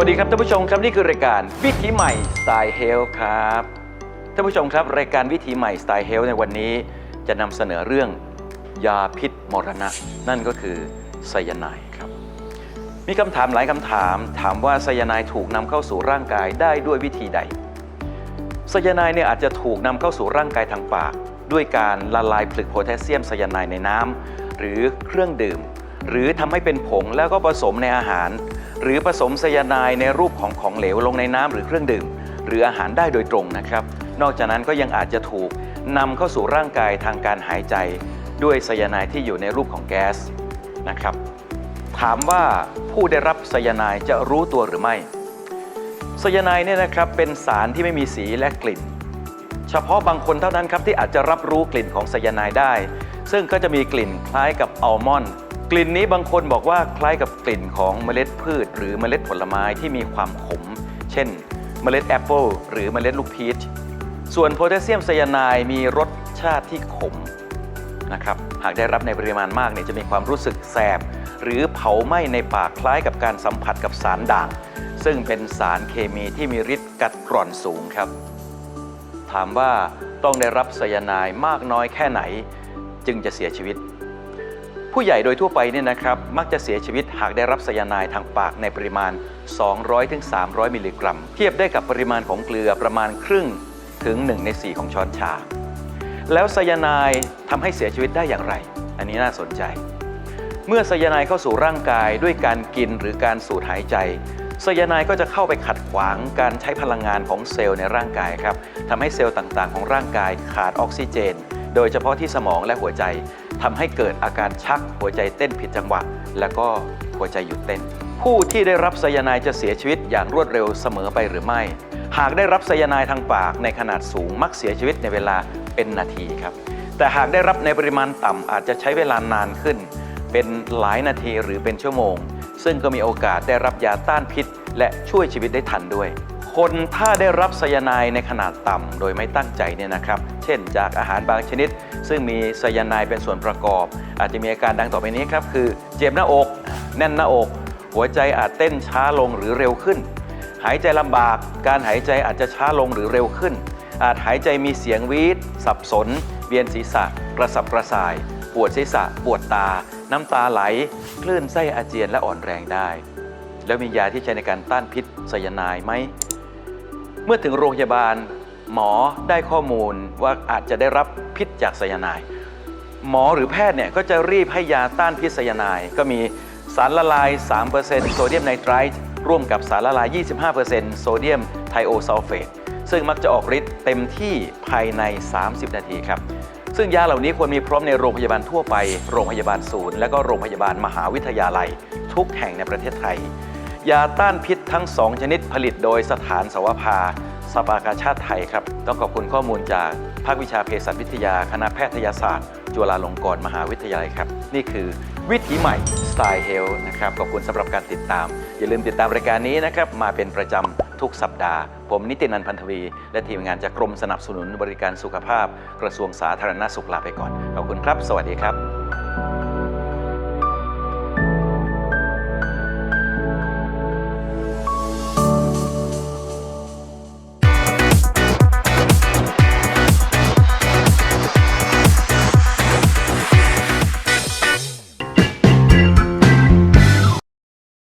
วัสดีครับท่านผู้ชมครับนี่คือรายการวิถีใหม่สไตล์เฮลครับท่านผู้ชมครับรายการวิถีใหม่สไตล์เฮลในวันนี้ จะนำเสนอเรื่องยาพิษมรณะ นั่นก็คือไซยาไนด์ครับมีคำถามหลายคำถาม ถามว่าไซยาไนด์ถูกนำเข้าสู่ร่างกายได้ด้วยวิธีใดไซยาไนด์เนี่ยอาจจะถูกนำเข้าสู่ร่างกายทางปาก ด้วยการละลายผลึกโพแทสเซียมไซยาไนด์ในน้ำหรือเครื่องดื่ม หรือทำให้เป็นผงแล้วก็ผสมในอาหาร หรือผสมไซยาไนในรูปของของเหลวลงในน้ำหรือเครื่องดื่ม หรืออาหารได้โดยตรงนะครับ นอกจากนั้นก็ยังอาจจะถูกนำเข้าสู่ร่างกายทางการหายใจ ด้วยไซยาไนที่อยู่ในรูปของแก๊สนะครับ ถามว่าผู้ได้รับไซยาไนจะรู้ตัวหรือไม่ไซยาไนเนี่ยนะครับเป็นสารที่ไม่มีสีและกลิ่น เฉพาะบางคนเท่านั้นครับที่อาจจะรับรู้กลิ่นของไซยาไนได้ ซึ่งก็จะมีกลิ่นคล้ายกับอัลมอนด์ กลิ่นนี้บางคนบอกว่าคล้ายกับกลิ่นของเมล็ดพืช หรือเมล็ดผลไม้ที่มีความขม เช่น เมล็ดแอปเปิลหรือเมล็ดลูกพีชส่วนโพแทสเซียมไซยาไนด์มีรสชาติที่ขมนะครับหากได้รับในปริมาณมากเนี่ยจะมีความรู้สึกแสบ หรือเผาไหม้ในปากคล้ายกับการสัมผัสกับสารด่าง ซึ่งเป็นสารเคมีที่มีฤทธิ์กัดกร่อนสูงครับ ถามว่าต้องได้รับไซยาไนด์มากน้อยแค่ไหน จึงจะเสียชีวิต ผู้ใหญ่โดยทั่วไปเนี่ยนะครับมักจะเสียชีวิตหากได้รับไซยาไนด์ทางปากในปริมาณ 200-300 มิลลิกรัม เทียบได้กับปริมาณของเกลือประมาณครึ่งถึง 1 ใน 4 ของช้อนชา แล้วไซยาไนด์ทำให้เสียชีวิตได้อย่างไร อันนี้น่าสนใจ เมื่อไซยาไนด์เข้าสู่ร่างกายด้วยการกินหรือการสูดหายใจไซยาไนด์ก็จะเข้าไปขัดขวางการใช้พลังงานของเซลล์ในร่างกายครับทำให้เซลล์ต่างๆ ของร่างกายขาดออกซิเจน โดยเฉพาะที่สมองและหัวใจทำให้เกิดอาการชักหัวใจเต้นผิดจังหวะ แล้วก็หัวใจหยุดเต้น ผู้ที่ได้รับไซยาไนด์จะเสียชีวิตอย่างรวดเร็วเสมอไปหรือไม่ หากได้รับไซยาไนด์ทางปากในขนาดสูงมักเสียชีวิตในเวลาเป็นนาทีครับ แต่หากได้รับในปริมาณต่ำอาจจะใช้เวลานานขึ้น เป็นหลายนาทีหรือเป็นชั่วโมง ซึ่งก็มีโอกาสได้รับยาต้านพิษ และช่วยชีวิตได้ทันด้วย คนถ้าได้รับไซยาไนด์ในขนาดต่ำโดยไม่ตั้งใจเนี่ยนะครับ เช่นจากอาหารบางชนิด ซึ่งมีไซยาไนด์เป็นส่วนประกอบ อาจจะมีอาการดังต่อไปนี้ครับ คือเจ็บหน้าอก แน่นหน้าอก หัวใจอาจเต้นช้าลงหรือเร็วขึ้น หายใจลำบาก การหายใจอาจจะช้าลงหรือเร็วขึ้น อาจหายใจมีเสียงวีดสับสนเวียนศีรษะ กระสับกระส่าย ปวดศีรษะ ปวดตา น้ำตาไหล คลื่นไส้อาเจียนและอ่อนแรงได้ แล้วมียาที่ใช้ในการต้านพิษไซยาไนด์ไหม เมื่อถึงโรงพยาบาล หมอได้ข้อมูลว่าอาจจะได้รับพิษจากไซยาไนด์หมอหรือแพทย์เนี่ยก็จะรีบให้ยาต้านพิษไซยาไนด์ก็มีสารละลาย 3%โซเดียมไนไตรท์ร่วมกับสารละลาย 25%โซเดียมไทโอซัลเฟตซึ่งมักจะออกฤทธิ์เต็มที่ภายใน 30 นาทีครับ ซึ่งยาเหล่านี้ควรมีพร้อมในโรงพยาบาลทั่วไป โรงพยาบาลศูนย์ และก็โรงพยาบาลมหาวิทยาลัย ทุกแห่งในประเทศไทย ยาต้านพิษทั้ง 2 ชนิดผลิตโดยสถานสวภาสภากาชาติไทยครับ ต้องขอบคุณข้อมูลจากภาควิชาเภสัชวิทยา คณะแพทยศาสตร์ จุฬาลงกรณ์มหาวิทยาลัยครับ นี่คือวิถีใหม่สไตล์เฮลนะครับ ขอบคุณสำหรับการติดตาม อย่าลืมติดตามรายการนี้นะครับ มาเป็นประจำทุกสัปดาห์ ผมนิตินันพันธวี และทีมงานจากกรมสนับสนุนบริการสุขภาพ กระทรวงสาธารณสุขลาไปก่อน ขอบคุณครับ สวัสดีครับ